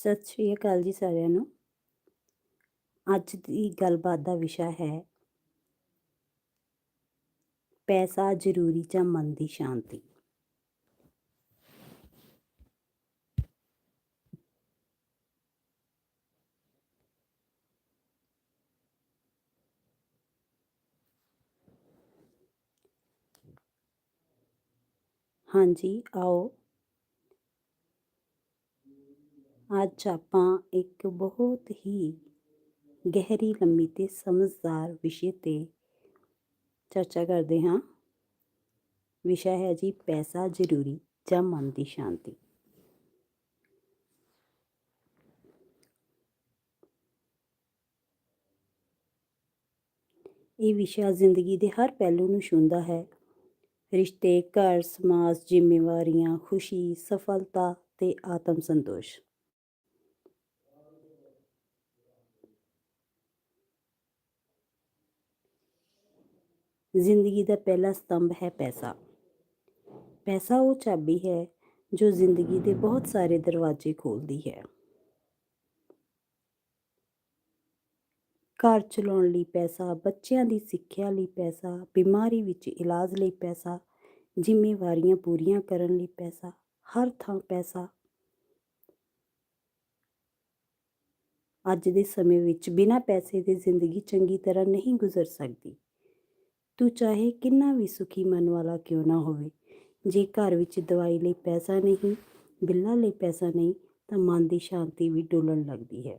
ਸਤਿ ਸ਼੍ਰੀ ਅਕਾਲ ਜੀ ਸਾਰਿਆਂ ਨੂੰ। ਅੱਜ ਦੀ ਗੱਲਬਾਤ ਦਾ ਵਿਸ਼ਾ ਹੈ ਪੈਸਾ ਜ਼ਰੂਰੀ ਜਾਂ ਮਨ ਦੀ ਸ਼ਾਂਤੀ। ਹਾਂਜੀ, ਆਓ ਅੱਜ ਆਪਾਂ ਇੱਕ ਬਹੁਤ ਹੀ ਗਹਿਰੀ ਲੰਮੀ ਤੇ ਸਮਝਦਾਰ ਵਿਸ਼ੇ ਤੇ ਚਰਚਾ ਕਰਦੇ ਹਾਂ। ਵਿਸ਼ਾ ਹੈ ਜੀ ਪੈਸਾ ਜ਼ਰੂਰੀ ਜਾਂ ਮਨ ਦੀ ਸ਼ਾਂਤੀ। ਇਹ ਵਿਸ਼ਾ ਜ਼ਿੰਦਗੀ ਦੇ ਹਰ ਪਹਿਲੂ ਨੂੰ ਛੂੰਹਦਾ ਹੈ। ਰਿਸ਼ਤੇ, ਘਰ, ਸਮਾਜ, ਜ਼ਿੰਮੇਵਾਰੀਆਂ, ਖੁਸ਼ੀ, ਸਫਲਤਾ ਤੇ ਆਤਮ ਸੰਤੋਸ਼। ਜ਼ਿੰਦਗੀ ਦਾ ਪਹਿਲਾ ਸਤੰਭ ਹੈ ਪੈਸਾ। ਪੈਸਾ ਉਹ ਚਾਬੀ ਹੈ ਜੋ ਜ਼ਿੰਦਗੀ ਦੇ ਬਹੁਤ ਸਾਰੇ ਦਰਵਾਜ਼ੇ ਖੋਲਦੀ ਹੈ। ਘਰ ਚਲਾਉਣ ਲਈ ਪੈਸਾ, ਬੱਚਿਆਂ ਦੀ ਸਿੱਖਿਆ ਲਈ ਪੈਸਾ, ਬਿਮਾਰੀ ਵਿੱਚ ਇਲਾਜ ਲਈ ਪੈਸਾ, ਜ਼ਿੰਮੇਵਾਰੀਆਂ ਪੂਰੀਆਂ ਕਰਨ ਲਈ ਪੈਸਾ, ਹਰ ਥਾਂ ਪੈਸਾ। ਅੱਜ ਦੇ ਸਮੇਂ ਵਿੱਚ ਬਿਨਾਂ ਪੈਸੇ ਦੇ ਜ਼ਿੰਦਗੀ ਚੰਗੀ ਤਰ੍ਹਾਂ ਨਹੀਂ ਗੁਜ਼ਰ ਸਕਦੀ। ਤੂੰ ਚਾਹੇ ਕਿੰਨਾ ਵੀ ਸੁਖੀ ਮਨ ਵਾਲਾ ਕਿਉਂ ਨਾ ਹੋਵੇ। ਜੇ ਘਰ ਵਿੱਚ ਦਵਾਈ ਲਈ ਪੈਸਾ ਨਹੀਂ, ਬਿੱਲਾਂ ਲਈ ਪੈਸਾ ਨਹੀਂ, ਤਾਂ ਮਨ ਦੀ ਸ਼ਾਂਤੀ ਵੀ ਡੋਲਣ ਲੱਗਦੀ ਹੈ।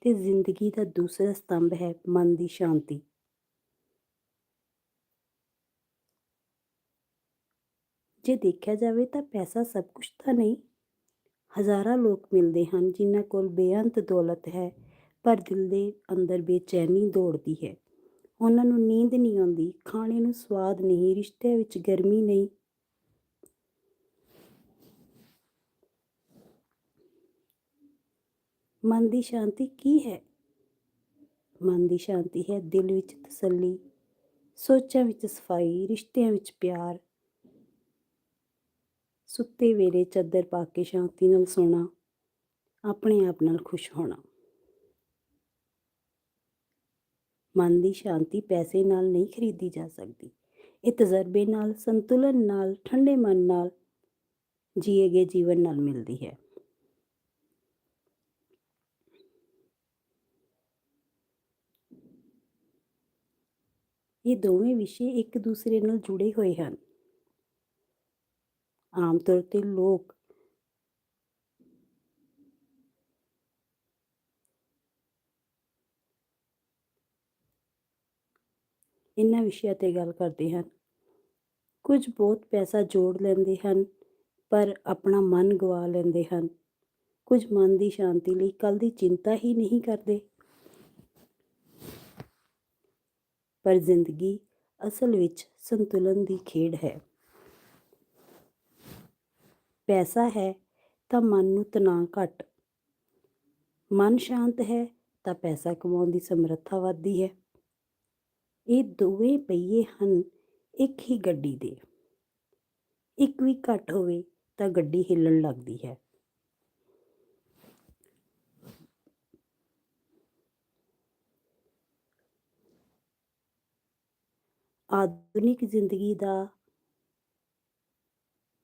ਤੇ ਜ਼ਿੰਦਗੀ ਦਾ ਦੂਸਰਾ ਸਤੰਭ ਹੈ ਮਨ ਦੀ ਸ਼ਾਂਤੀ। ਜੇ ਦੇਖਿਆ ਜਾਵੇ ਤਾਂ ਪੈਸਾ ਸਭ ਕੁਝ ਤਾਂ ਨਹੀਂ ਹਜ਼ਾਰਾਂ ਲੋਕ ਮਿਲਦੇ ਹਨ, ਜਿਨ੍ਹਾਂ ਕੋਲ ਬੇਅੰਤ ਦੌਲਤ ਹੈ, ਪਰ ਦਿਲ ਦੇ ਅੰਦਰ ਬੇਚੈਨੀ ਦੌੜਦੀ ਹੈ। ਉਹਨਾਂ ਨੂੰ ਨੀਂਦ ਨਹੀਂ ਆਉਂਦੀ, ਖਾਣੇ ਨੂੰ ਸਵਾਦ ਨਹੀਂ, ਰਿਸ਼ਤਿਆਂ ਵਿੱਚ ਗਰਮੀ ਨਹੀਂ। ਮਨ ਦੀ ਸ਼ਾਂਤੀ ਕੀ ਹੈ? ਮਨ ਦੀ ਸ਼ਾਂਤੀ ਹੈ ਦਿਲ ਵਿੱਚ ਤਸੱਲੀ, ਸੋਚਾਂ ਵਿੱਚ ਸਫ਼ਾਈ, ਰਿਸ਼ਤਿਆਂ ਵਿੱਚ ਪਿਆਰ ਸੁੱਤੇ ਵੇਲੇ ਚੱਦਰ ਪਾ ਕੇ ਸ਼ਾਂਤੀ ਨਾਲ ਸੋਣਾ, ਆਪਣੇ ਆਪ ਨਾਲ ਖੁਸ਼ ਹੋਣਾ। ਮਨ ਦੀ ਸ਼ਾਂਤੀ ਪੈਸੇ ਨਾਲ ਨਹੀਂ ਖਰੀਦੀ ਜਾ ਸਕਦੀ। ਇਹ ਤਜਰਬੇ ਨਾਲ, ਸੰਤੁਲਨ ਨਾਲ, ਠੰਡੇ ਮਨ ਨਾਲ ਜੀਏ ਗਏ ਜੀਵਨ ਨਾਲ ਮਿਲਦੀ ਹੈ। ਇਹ ਦੋਵੇਂ ਵਿਸ਼ੇ ਇੱਕ ਦੂਸਰੇ ਨਾਲ ਜੁੜੇ ਹੋਏ ਹਨ। ਆਮ ਤੌਰ ਤੇ ਲੋਕ ਇਹਨਾਂ ਵਿਸ਼ਿਆਂ ਤੇ ਗੱਲ ਕਰਦੇ ਹਨ ਕੁਝ ਬਹੁਤ ਪੈਸਾ ਜੋੜ ਲੈਂਦੇ ਹਨ ਪਰ ਆਪਣਾ ਮਨ ਗਵਾ ਲੈਂਦੇ ਹਨ ਕੁਝ ਮਨ ਦੀ ਸ਼ਾਂਤੀ ਲਈ ਕੱਲ ਦੀ ਚਿੰਤਾ ਹੀ ਨਹੀਂ ਕਰਦੇ ਪਰ ਜ਼ਿੰਦਗੀ ਅਸਲ ਵਿੱਚ ਸੰਤੁਲਨ ਦੀ ਖੇਡ ਹੈ ਪੈਸਾ ਹੈ ਤਾਂ ਮਨ ਨੂੰ ਤਣਾਅ ਘੱਟ। ਮਨ ਸ਼ਾਂਤ ਹੈ ਤਾਂ ਪੈਸਾ ਕਮਾਉਣ ਦੀ ਸਮਰੱਥਾ ਵੱਧਦੀ ਹੈ। ਇਹ ਦੋਵੇਂ ਪਹੀਏ ਹਨ, ਇੱਕ ਹੀ ਗੱਡੀ ਦੇ। ਇੱਕ ਵੀ ਘੱਟ ਹੋਵੇ ਤਾਂ ਗੱਡੀ ਹਿੱਲਣ ਲੱਗਦੀ ਹੈ। ਆਧੁਨਿਕ ਜ਼ਿੰਦਗੀ ਦਾ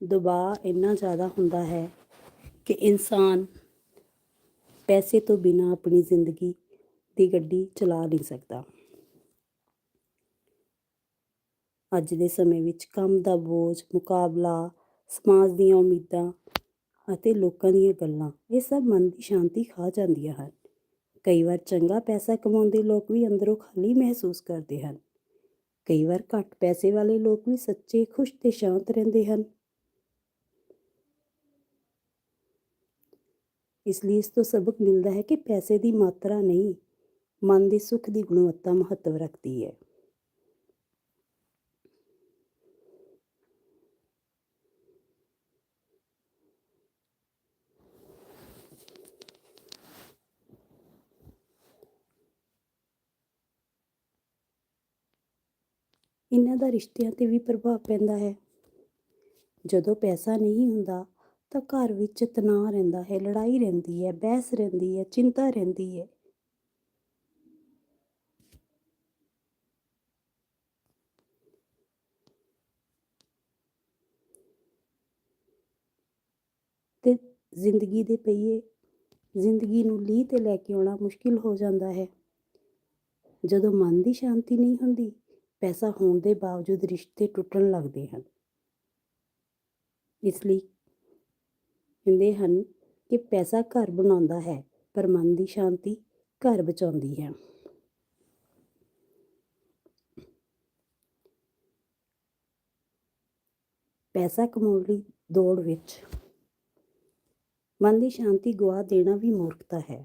ਦਬਾਅ ਇੰਨਾ ਜ਼ਿਆਦਾ ਹੁੰਦਾ ਹੈ ਕਿ ਇਨਸਾਨ ਪੈਸੇ ਤੋਂ ਬਿਨਾਂ ਆਪਣੀ ਜ਼ਿੰਦਗੀ ਦੀ ਗੱਡੀ ਚਲਾ ਨਹੀਂ ਸਕਦਾ। ਅੱਜ ਦੇ ਸਮੇਂ ਵਿੱਚ ਕੰਮ ਦਾ ਬੋਝ, ਮੁਕਾਬਲਾ, ਸਮਾਜ ਦੀਆਂ ਉਮੀਦਾਂ ਅਤੇ ਲੋਕਾਂ ਦੀਆਂ ਗੱਲਾਂ, ਇਹ ਸਭ ਮਨ ਦੀ ਸ਼ਾਂਤੀ ਖਾ ਜਾਂਦੀਆਂ ਹਨ। ਕਈ ਵਾਰ ਚੰਗਾ ਪੈਸਾ ਕਮਾਉਂਦੇ ਲੋਕ ਵੀ ਅੰਦਰੋਂ ਖਾਲੀ ਮਹਿਸੂਸ ਕਰਦੇ ਹਨ। ਕਈ ਵਾਰ ਘੱਟ ਪੈਸੇ ਵਾਲੇ ਲੋਕ ਵੀ ਸੱਚੇ, ਖੁਸ਼ ਤੇ ਸ਼ਾਂਤ ਰਹਿੰਦੇ ਹਨ। ਇਸ ਲਈ ਇਸ ਤੋਂ ਸਬਕ ਮਿਲਦਾ ਹੈ ਕਿ ਪੈਸੇ ਦੀ ਮਾਤਰਾ ਨਹੀਂ, ਮਨ ਦੇ ਸੁੱਖ ਦੀ ਗੁਣਵੱਤਾ ਮਹੱਤਵ ਰੱਖਦੀ ਹੈ। ਇਹਨਾਂ ਦਾ ਰਿਸ਼ਤਿਆਂ 'ਤੇ ਵੀ ਪ੍ਰਭਾਵ ਪੈਂਦਾ ਹੈ। ਜਦੋਂ ਪੈਸਾ ਨਹੀਂ ਹੁੰਦਾ ਤਾਂ ਘਰ ਵਿੱਚ ਤਣਾਅ ਰਹਿੰਦਾ ਹੈ, ਲੜਾਈ ਰਹਿੰਦੀ ਹੈ, ਬਹਿਸ ਰਹਿੰਦੀ ਹੈ, ਚਿੰਤਾ ਰਹਿੰਦੀ ਹੈ। ਤੇ ਜ਼ਿੰਦਗੀ ਦੇ ਪਹੀਏ, ਜ਼ਿੰਦਗੀ ਨੂੰ ਲੀਹ ਤੇ ਲੈ ਕੇ ਆਉਣਾ ਮੁਸ਼ਕਿਲ ਹੋ ਜਾਂਦਾ ਹੈ। ਜਦੋਂ ਮਨ ਦੀ ਸ਼ਾਂਤੀ ਨਹੀਂ ਹੁੰਦੀ, ਪੈਸਾ ਹੋਣ ਦੇ ਬਾਵਜੂਦ ਰਿਸ਼ਤੇ ਟੁੱਟਣ ਲੱਗਦੇ ਹਨ। ਇਸ ਲਈ ਕਹਿੰਦੇ ਹਨ ਕਿ ਪੈਸਾ ਘਰ ਬਣਾਉਂਦਾ ਹੈ, ਪਰ ਮਨ ਦੀ ਸ਼ਾਂਤੀ ਘਰ ਬਚਾਉਂਦੀ ਹੈ। ਪੈਸਾ ਕਮਾਉਣ ਲਈ ਦੌੜ ਵਿੱਚ ਮਨ ਦੀ ਸ਼ਾਂਤੀ ਗਵਾ ਦੇਣਾ ਵੀ ਮੂਰਖਤਾ ਹੈ।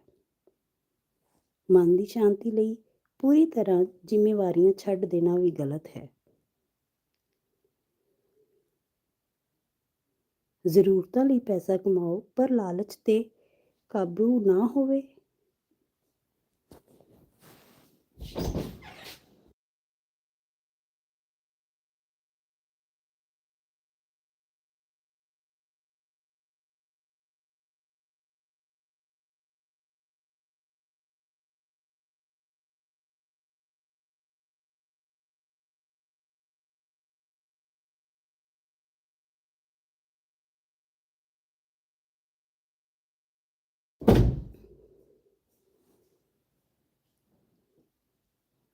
ਮਨ ਦੀ ਸ਼ਾਂਤੀ ਲਈ ਪੂਰੀ ਤਰ੍ਹਾਂ ਜ਼ਿੰਮੇਵਾਰੀਆਂ ਛੱਡ ਦੇਣਾ ਵੀ ਗਲਤ ਹੈ। ਜ਼ਰੂਰਤਾਂ ਲਈ ਪੈਸਾ ਕਮਾਓ ਪਰ ਲਾਲਚ ਤੇ ਕਾਬੂ ਨਾ ਹੋਵੇ।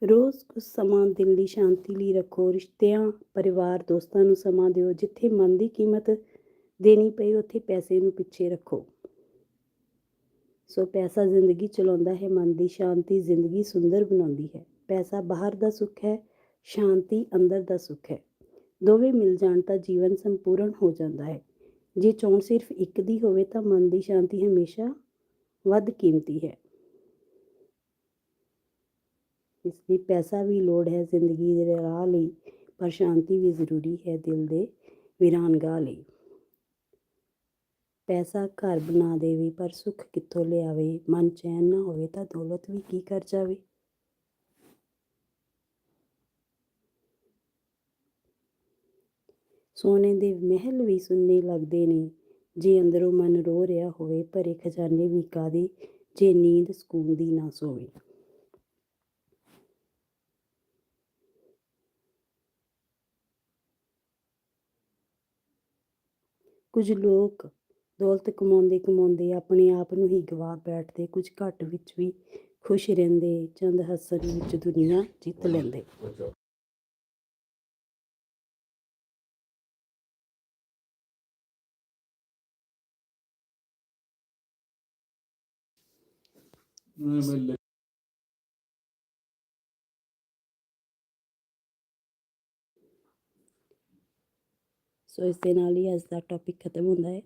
ਰੋਜ਼ ਕੁਝ ਸਮਾਂ ਦਿਲ ਲਈ ਸ਼ਾਂਤੀ ਲਈ ਰੱਖੋ, ਰਿਸ਼ਤਿਆਂ, ਪਰਿਵਾਰ, ਦੋਸਤਾਂ ਨੂੰ ਸਮਾਂ ਦਿਓ, ਜਿੱਥੇ ਮਨ ਦੀ ਕੀਮਤ ਦੇਣੀ ਪਈ ਉੱਥੇ ਪੈਸੇ ਨੂੰ ਪਿੱਛੇ ਰੱਖੋ। ਸੋ ਪੈਸਾ ਜ਼ਿੰਦਗੀ ਚਲਾਉਂਦਾ ਹੈ, ਮਨ ਦੀ ਸ਼ਾਂਤੀ ਜ਼ਿੰਦਗੀ ਸੁੰਦਰ ਬਣਾਉਂਦੀ ਹੈ। ਪੈਸਾ ਬਾਹਰ ਦਾ ਸੁੱਖ ਹੈ, ਸ਼ਾਂਤੀ ਅੰਦਰ ਦਾ ਸੁੱਖ ਹੈ। ਦੋਵੇਂ ਮਿਲ ਜਾਣ ਤਾਂ ਜੀਵਨ ਸੰਪੂਰਨ ਹੋ ਜਾਂਦਾ ਹੈ। ਜੇ ਚੋਣ ਸਿਰਫ ਇੱਕ ਦੀ ਹੋਵੇ ਤਾਂ ਮਨ ਦੀ ਸ਼ਾਂਤੀ ਹਮੇਸ਼ਾ ਵੱਧ ਕੀਮਤੀ ਹੈ। ਇਸ ਲਈ ਪੈਸਾ ਵੀ ਲੋੜ ਹੈ ਜ਼ਿੰਦਗੀ ਦੇ ਰਾਹ ਲਈ, ਪਰ ਸ਼ਾਂਤੀ ਵੀ ਜ਼ਰੂਰੀ ਹੈ ਦਿਲ ਦੇ ਵਿਰਾਨਗਾਹ ਲਈ। ਪੈਸਾ ਘਰ ਬਣਾ ਦੇਵੇ, ਪਰ ਸੁੱਖ ਕਿੱਥੋਂ ਲਿਆਵੇ? ਮਨ ਚੈਨ ਨਾ ਹੋਵੇ ਤਾਂ ਦੌਲਤ ਵੀ ਕੀ ਕਰ ਜਾਵੇ? ਸੋਨੇ ਦੇ ਮਹਿਲ ਵੀ ਸੁੰਨੇ ਲੱਗਦੇ ਨੇ। ਜੇ ਅੰਦਰੋਂ ਮਨ ਰੋ ਰਿਹਾ ਹੋਵੇ, ਭਰੇ ਖਜ਼ਾਨੇ ਵੀ ਕਾਦੇ ਜੇ ਨੀਂਦ ਸਕੂਨ ਦੀ ਨਾ ਸੋਵੇ। ਕੁਝ ਲੋਕ ਦੌਲਤ ਕਮਾਉਂਦੇ ਕਮਾਉਂਦੇ ਆਪਣੇ ਆਪ ਨੂੰ ਹੀ ਗਵਾ ਬੈਠਦੇ, ਕੁਝ ਘੱਟ ਵਿੱਚ ਵੀ ਖੁਸ਼ ਰਹਿੰਦੇ, ਚੰਦ ਹੱਸਣ ਵਿੱਚ ਦੁਨੀਆ ਜਿੱਤ ਲੈਂਦੇ। ਸੋ ਇਸ ਦੇ ਨਾਲ ਹੀ ਅੱਜ ਦਾ ਟੌਪਿਕ ਖਤਮ ਹੁੰਦਾ ਹੈ।